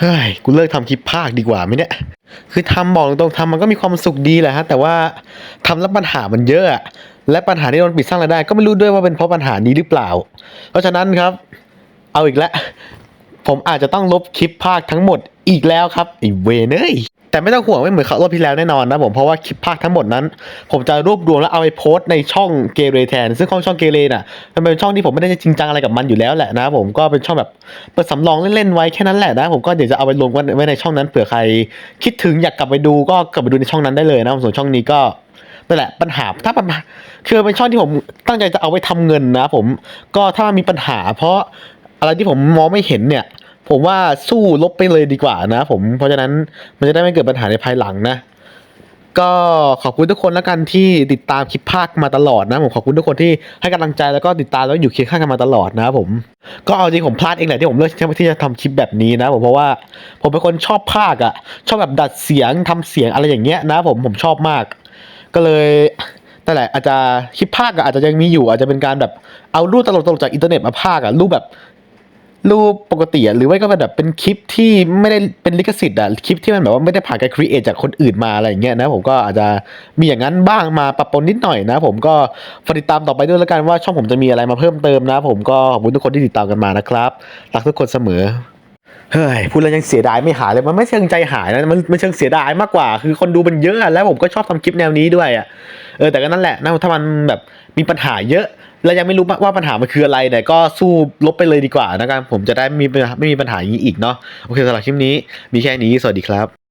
เฮ้ย กูเลิกทำคลิปภาคดีกว่าไหมเนี่ย คือทำบอกตรงๆทำมันก็มีความสุขดีแหละฮะ แต่ว่าทำแล้วปัญหามันเยอะ และปัญหาที่โดนปิดสร้างรายได้ ก็ไม่รู้ด้วยว่าเป็นเพราะปัญหานี้หรือเปล่า เพราะฉะนั้นครับ เอาอีกแล้ว ผมอาจจะต้องลบคลิปภาคทั้งหมดอีกแล้วครับไอเวนเอ้ย แต่ไม่ต้องห่วงไม่เหมือนเขารอบที่แล้วแน่นอนนะผมเพราะว่าคลิปภาคทั้งหมดนั้น ผมจะรวบรวมแล้วเอาไปโพสต์ในช่องเกเรแทน ซึ่งช่องเกเรน่ะมันเป็นช่องที่ผมไม่ได้จริงจังอะไรกับมันอยู่แล้วแหละนะผมก็เป็นช่องแบบเปิดสำรองเล่นๆไว้แค่นั้นแหละนะผมก็เดี๋ยวจะเอาไปลงไว้ในช่องนั้นเผื่อใคร คิดถึงอยากกลับไปดูก็กลับไปดูในช่องนั้นได้เลยนะส่วนช่องนี้ก็นั่นแหละปัญหาถ้าปัญหาคือเป็นช่องที่ผมตั้งใจจะเอาไว้ทำเงินนะผมก็ถ้ามีปัญหา เพราะอะไรที่ผมมองไม่เห็นเนี่ย ผมว่าสู้ลบไปเลยดีกว่านะ ผมเพราะฉะนั้นมันจะได้ไม่เกิดปัญหาในภายหลังนะ ก็ขอบคุณทุกคนแล้วกันที่ติดตามคลิปภาคมาตลอดนะ ผมขอบคุณทุกคนที่ให้กำลังใจแล้วก็ติดตามแล้วอยู่เคียงข้างกันมาตลอดนะผมก็เอาจริงผมพลาดเองแหละที่ผมเลือกที่จะทำคลิปแบบนี้นะผมเพราะว่าผมเป็นคนชอบภาคอะชอบแบบดัดเสียงทำเสียงอะไรอย่างเงี้ยนะ ผมผมชอบมาก ก็เลยนั่นแหละอาจจะคลิปภาคอะอาจจะยังมีอยู่อาจจะเป็นการแบบเอารูปตลกๆจากอินเทอร์เน็ตมาภาคอะรูปแบบ รูปปกติอะหรือไม่ก็แบบเป็นคลิปที่ไม่ได้เป็นลิขสิทธิ์อะคลิปที่มันแบบว่าไม่ได้ผ่านการครีเอทจากคนอื่นมาอะไรอย่างเงี้ยนะผมก็อาจจะมีอย่างนั้นบ้างมาปรับปนนิดหน่อยนะผมก็ฝากติดตามต่อไปด้วยแล้วกันว่าช่องผมจะมีอะไรมาเพิ่มเติมนะ ผมก็ขอบคุณทุกคนที่ติดตามกันมานะครับรักทุกคนเสมอ เฮ้ยพูดแล้วยังเสียดายไม่หายเลยมันไม่เชิงใจหายนะมันมันเชิงเสียดายมากกว่า คือคนดูมันเยอะแล้วผมก็ชอบทำคลิปแนวนี้ด้วยอะเออแต่ก็นั่นแหละนะถ้ามันแบบมีปัญหาเยอะแล้วยังไม่รู้ว่าปัญหามันคืออะไรเนี่ยก็สู้ลบไปเลยดีกว่านะครับผมจะได้ไม่มีไม่มีปัญหาอย่างนี้อีกเนาะโอเคสำหรับคลิปนี้มีแค่นี้สวัสดีครับ